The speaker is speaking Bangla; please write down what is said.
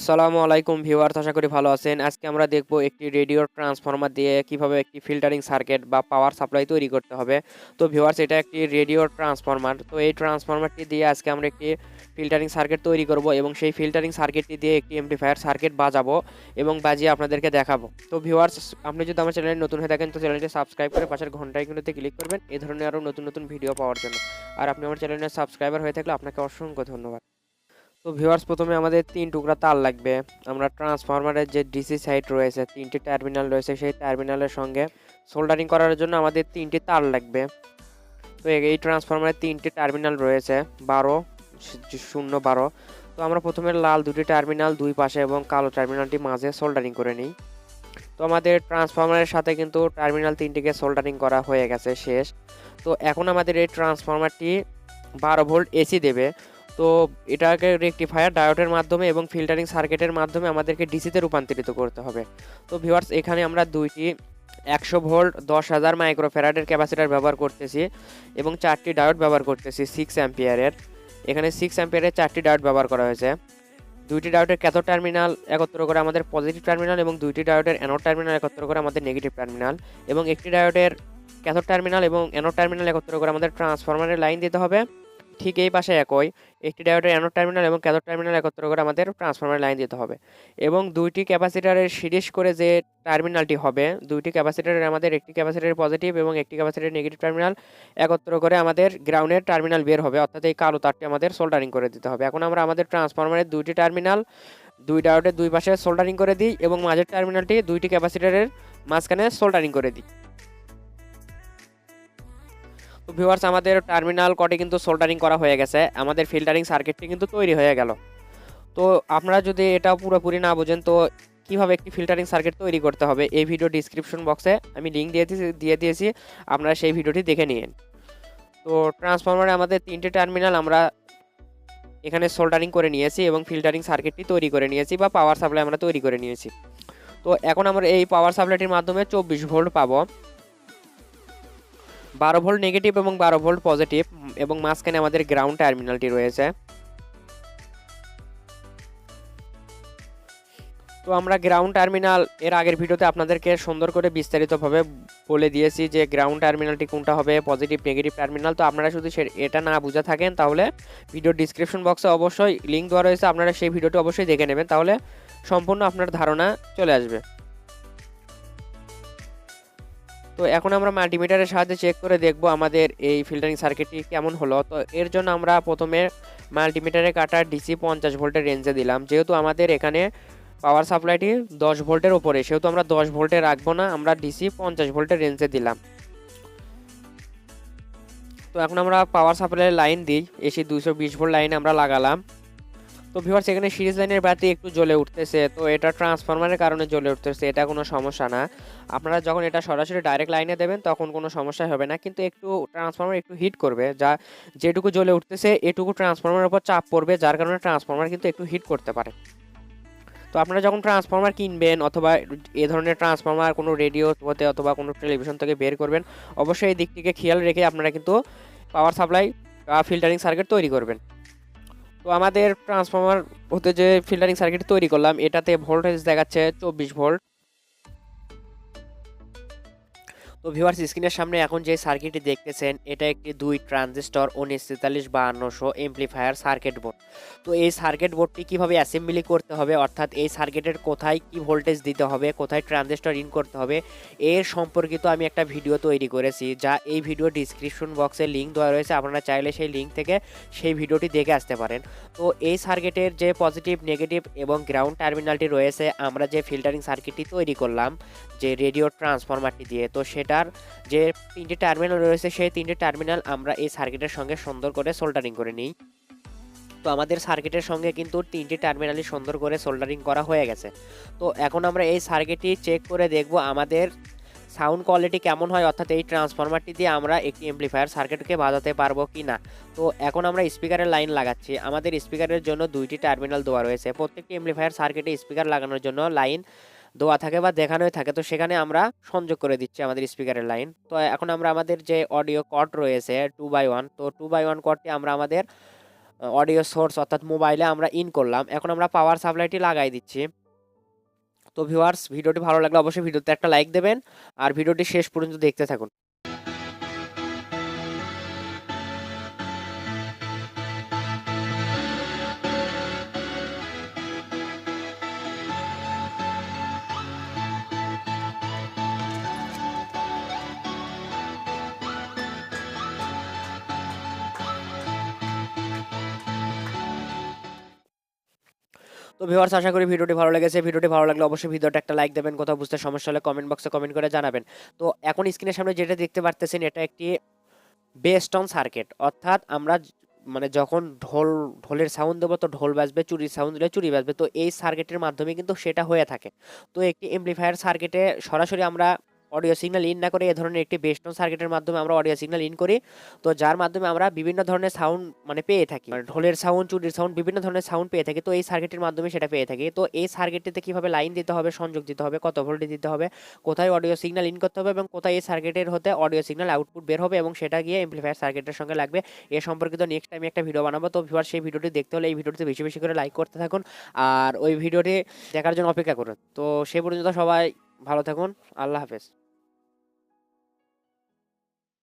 আসসালামু আলাইকুম ভিউয়ার্স, আশা করি ভালো আছেন। আজকে আমরা দেখব একটি রেডিও ট্রান্সফরমার দিয়ে কীভাবে একটি ফিল্টারিং সার্কিট বা পাওয়ার সাপ্লাই তৈরি করতে হবে। তো ভিউয়ার্স, এটা একটি রেডিও ট্রান্সফরমার। তো এই ট্রান্সফরমারটি দিয়ে আজকে আমরা একটি ফিল্টারিং সার্কিট তৈরি করব এবং সেই ফিল্টারিং সার্কিটটি দিয়ে একটি এমপ্লিফায়ার সার্কিট বাজাবো এবং বাজিয়ে আপনাদেরকে দেখাবো। তো ভিউয়ার্স, আপনি যদি আমার চ্যানেলে নতুন হয়ে থাকেন, তো চ্যানেলটি সাবস্ক্রাইব করে পাশের ঘণ্টা আইকনটিতে ক্লিক করবেন। এই ধরনের আরও নতুন নতুন ভিডিও পাওয়ার জন্য। আর আপনি আমার চ্যানেলের সাবস্ক্রাইবার হয়ে থাকলে আপনাকে অসংখ্য ধন্যবাদ। তো ভিউয়ার্স প্রথমে আমাদের তিন টুকরা তার লাগবে। আমরা ট্রান্সফরমারের যে ডিসি সাইড রয়েছে, তিনটি টার্মিনাল রয়েছে, সেই টার্মিনালের সঙ্গে সোল্ডারিং করার জন্য আমাদের তিনটি তার লাগবে। তো এই ট্রান্সফরমারের তিনটি টার্মিনাল রয়েছে, বারো শূন্য বারো। তো আমরা প্রথমে লাল দুটি টার্মিনাল দুই পাশে এবং কালো টার্মিনালটি মাঝে সোল্ডারিং করে নিই। তো আমাদের ট্রান্সফরমারের সাথে কিন্তু টার্মিনাল তিনটিকে সোল্ডারিং করা হয়ে গেছে শেষ। তো এখন আমাদের এই ট্রান্সফরমারটি বারো ভোল্ট এসি দেবে। তো এটাকে রেকটিফায়ার ডায়োডের মাধ্যমে এবং ফিল্টারিং সার্কিটের মাধ্যমে আমাদেরকে ডিসিতে রূপান্তরিত করতে হবে। তো ভিউয়ার্স এখানে আমরা দুইটি একশো ভোল্ট, দশ হাজার মাইক্রোফেরাডের ক্যাপাসিটার ব্যবহার করতেছি এবং চারটি ডায়োড ব্যবহার করতেছি সিক্স অ্যাম্পিয়ারের এখানে সিক্স অ্যাম্পিয়ারের চারটি ডায়োড ব্যবহার করা হয়েছে। দুইটি ডায়োডের ক্যাথোড টার্মিনাল একত্র করে আমাদের পজিটিভ টার্মিনাল এবং দুইটি ডায়োডের অ্যানোড টার্মিনাল একত্র করে আমাদের নেগেটিভ টার্মিনাল এবং একটি ডায়োডের ক্যাথোড টার্মিনাল এবং অ্যানোড টার্মিনাল একত্র করে আমাদের ট্রান্সফরমারের লাইন দিতে হবে। ঠিক এই পাশে একই। একটি ডায়োডের অ্যানোড টার্মিনাল এবং ক্যাথোড টার্মিনাল একত্র করে আমাদের ট্রান্সফরমার লাইন দিতে হবে এবং দুইটি ক্যাপাসিটারের সিরিজ করে যে টার্মিনালটি হবে, দুইটি ক্যাপাসিটারের আমাদের একটি ক্যাপাসিটারের পজিটিভ এবং একটি ক্যাপাসিটারের নেগেটিভ টার্মিনাল একত্র করে আমাদের গ্রাউন্ডের টার্মিনাল বের হবে। অর্থাৎ এই কালো তারটি আমাদের সোল্ডারিং করে দিতে হবে। এখন আমরা আমাদের ট্রান্সফরমারের দুইটি টার্মিনাল দুই ডায়োডের দুই পাশে সোল্ডারিং করে দিই এবং মাঝের টার্মিনালটি দুইটি ক্যাপাসিটারের মাঝখানে সোল্ডারিং করে দিই। তো ভিউয়ার্স আমাদের টার্মিনাল কটে কিন্তু সোল্ডারিং করা হয়ে গেছে। আমাদের ফিল্টারিং সার্কিটটি কিন্তু তৈরি হয়ে গেল। তো আপনারা যদি এটা পুরোপুরি না বোঝেন, তো কীভাবে একটি ফিল্টারিং সার্কিট তৈরি করতে হবে, এই ভিডিও ডিসক্রিপশন বক্সে আমি লিঙ্ক দিয়ে দিয়ে দিয়েছি। আপনারা সেই ভিডিওটি দেখে নিন। তো ট্রান্সফরমারে আমাদের তিনটে টার্মিনাল আমরা এখানে সোল্ডারিং করে নিয়েছি এবং ফিল্টারিং সার্কিটটি তৈরি করে নিয়েছি বা পাওয়ার সাপ্লাই আমরা তৈরি করে নিয়েছি। তো এখন আমরা এই পাওয়ার সাপ্লাইটির মাধ্যমে চব্বিশ ভোল্ট পাবো। বারো ভোল্ট নেগেটিভ এবং বারো ভোল্ট পজিটিভ এবং মাঝখানে আমাদের গ্রাউন্ড টার্মিনালটি রয়েছে। তো আমরা গ্রাউন্ড টার্মিনাল এর আগের ভিডিওতে আপনাদেরকে সুন্দর করে বিস্তারিতভাবে বলে দিয়েছি যে গ্রাউন্ড টার্মিনালটি কোনটা হবে পজিটিভ নেগেটিভ টার্মিনাল তো আপনারা শুধু এটা না বুঝে থাকেন, তাহলে ভিডিও ডিসক্রিপশন বক্সে অবশ্যই লিঙ্ক দেওয়া রয়েছে। আপনারা সেই ভিডিওটি অবশ্যই দেখে নেবেন, তাহলে সম্পূর্ণ আপনার ধারণা চলে আসবে। তো এখন আমরা মাল্টিমিটারের সাহায্যে চেক করে দেখব আমাদের এই ফিল্টারিং সার্কিটটি কেমন হলো। তো এর জন্য আমরা প্রথমে মাল্টিমিটারে কাটা ডিসি পঞ্চাশ ভোল্টের রেঞ্জে দিলাম। যেহেতু আমাদের এখানে পাওয়ার সাপ্লাইটি দশ ভোল্টের ওপরে সেহেতু আমরা দশ ভোল্টে রাখব না, আমরা ডিসি পঞ্চাশ ভোল্টের রেঞ্জে দিলাম। তো এখন আমরা পাওয়ার সাপ্লাইয়ের লাইন দিই এসি দুশো বিশ ভোল্ট লাইন আমরা লাগালাম। তো ভিউয়ার্স এখানে সিরিজ লাইনের বাতি একটু জ্বলে উঠতেছে, তো এটা ট্রান্সফরমারের কারণে জ্বলে উঠতেছে, এটা কোনো সমস্যা না। আপনারা যখন এটা সরাসরি ডাইরেক্ট লাইনে দেবেন, তখন কোনো সমস্যা হবে না, কিন্তু একটু ট্রান্সফরমার একটু হিট করবে, যা যেটুকু জ্বলে উঠতেছে, এটুকু ট্রান্সফরমারের উপর চাপ পড়বে, যার কারণে ট্রান্সফরমার কিন্তু একটু হিট করতে পারে। তো আপনারা যখন ট্রান্সফরমার কিনবেন, অথবা এ ধরনের ট্রান্সফরমার কোনো রেডিও হতে অথবা কোনো টেলিভিশন থেকে বের করবেন, অবশ্যই এই দিকটিকে খেয়াল রেখে আপনারা কিন্তু পাওয়ার সাপ্লাই বা ফিল্টারিং সার্কিট তৈরি করবেন। তো আমাদের ট্রান্সফর্মার হতে যে ফিল্টারিং সার্কিট তৈরি করলাম এটাতে ভোল্টেজ দেখাচ্ছে চব্বিশ ভোল্ট তো ভিউয়ার্স স্ক্রিনের সামনে এখন যে সার্কিটটি দেখতেছেন, এটা একটি দুই ট্রানজিস্টর উনিশ তেতাল্লিশ বাহান্নশো এমপ্লিফায়ার সার্কিট বোর্ড তো এই সার্কিট বোর্ডটি কীভাবে অ্যাসেম্বলি করতে হবে, অর্থাৎ এই সার্কিটের কোথায় কি ভোল্টেজ দিতে হবে, কোথায় ট্রানজিস্টর ইন করতে হবে, এর সম্পর্কিত আমি একটা ভিডিও তৈরি করেছি, যা এই ভিডিও ডিসক্রিপশন বক্সে লিঙ্ক দেওয়া রয়েছে, আপনারা চাইলে সেই লিঙ্ক থেকে সেই ভিডিওটি দেখে আসতে পারেন। তো এই সার্কিটের যে পজিটিভ নেগেটিভ এবং গ্রাউন্ড টার্মিনালটি রয়েছে, আমরা যে ফিল্টারিং সার্কিটটি তৈরি করলাম যে রেডিও ট্রান্সফরমারটি দিয়ে। তো সেটার যে তিনটে টার্মিনাল রয়েছে, সেই তিনটে টার্মিনাল আমরা এই সার্কিটের সঙ্গে সুন্দর করে সোল্ডারিং করে নিই। তো আমাদের সার্কিটের সঙ্গে কিন্তু তিনটি টার্মিনালই সুন্দর করে সোল্ডারিং করা হয়ে গেছে। তো এখন আমরা এই সার্কিটটি চেক করে দেখব আমাদের সাউন্ড কোয়ালিটি কেমন হয়, অর্থাৎ এই ট্রান্সফরমারটি দিয়ে আমরা একটি এমপ্লিফায়ার সার্কিটকে বাজাতে পারব কি না তো এখন আমরা স্পিকারের লাইন লাগাচ্ছি। আমাদের স্পিকারের জন্য দুইটি টার্মিনাল দেওয়া রয়েছে। প্রত্যেকটি এমপ্লিফায়ার সার্কিটে স্পিকার লাগানোর জন্য লাইন দেওয়া থাকে বা দেখানোই থাকে, তো সেখানে আমরা সংযোগ করে দিচ্ছি আমাদের স্পিকারের লাইন তো এখন আমরা আমাদের যে অডিও কট রয়েছে টু বাই ওয়ান তো টু বাই ওয়ান কটটি আমরা আমাদের অডিও সোর্স অর্থাৎ মোবাইলে আমরা ইন করলাম। এখন আমরা পাওয়ার সাপ্লাইটি লাগাই দিচ্ছি। তো ভিউয়ার্স ভিডিওটি ভালো লাগলে অবশ্যই ভিডিওতে একটা লাইক দেবেন। আর ভিডিওটি শেষ পর্যন্ত দেখতে থাকুন। তো ভিউয়ার্স আশা করি ভিডিওটি ভালো লেগেছে। ভিডিওটি ভালো লাগলে অবশ্যই ভিডিওটা একটা লাইক দেবেন, কোথাও বুঝতে সমস্যা হলে কমেন্ট বক্সে কমেন্ট করে জানাবেন। তো এখন স্ক্রিনের সামনে যেটা দেখতে পারতেছেন, এটা একটি বেস্ট অন সার্কিট অর্থাৎ আমরা মানে যখন ঢোল, ঢোলের সাউন্ড দেবো, তো ঢোল বাজবে, চুরির সাউন্ড দিলে চুরি বাজবে। তো এই সার্কিটের মাধ্যমে কিন্তু সেটা হয়ে থাকে। তো একটি এমপ্লিফায়ার সার্কিটে সরাসরি আমরা অডিও সিগন্যাল ইন না করে এ ধরনের একটি বেস্টন সার্কিটের মাধ্যমে আমরা অডিও সিগন্যাল ইন করি। তো যার মাধ্যমে আমরা বিভিন্ন ধরনের সাউন্ড মানে পেয়ে থাকি। মানে ঢোলের সাউন্ড চুরির সাউন্ড বিভিন্ন ধরনের সাউন্ড পেয়ে থাকি। তো এই সার্কিটের মাধ্যমে সেটা পেয়ে থাকি। তো এই সার্কিটটিতে কীভাবে লাইন দিতে হবে, সংযোগ দিতে হবে, কত ভোল্টে দিতে হবে, কোথায় অডিও সিগন্যাল ইন করতে হবে এবং কোথায় এই সার্কিটের হতে অডিও সিগন্যাল আউটপুট বের হবে এবং সেটা গিয়ে এমপ্লিফায়ার সার্কিটের সঙ্গে লাগবে। এ সম্পর্কিত নেক্সট টাইম একটা ভিডিও বানাবো। তো ভিউয়ার সেই ভিডিওটি দেখতে হলে এই ভিডিওটিতে বেশি বেশি করে লাইক করতে থাকুন। আর ওই ভিডিওটি দেখার জন্য অপেক্ষা করুন। তো সে পর্যন্ত সবাই ভালো থাকুন। আল্লাহ হাফেজ।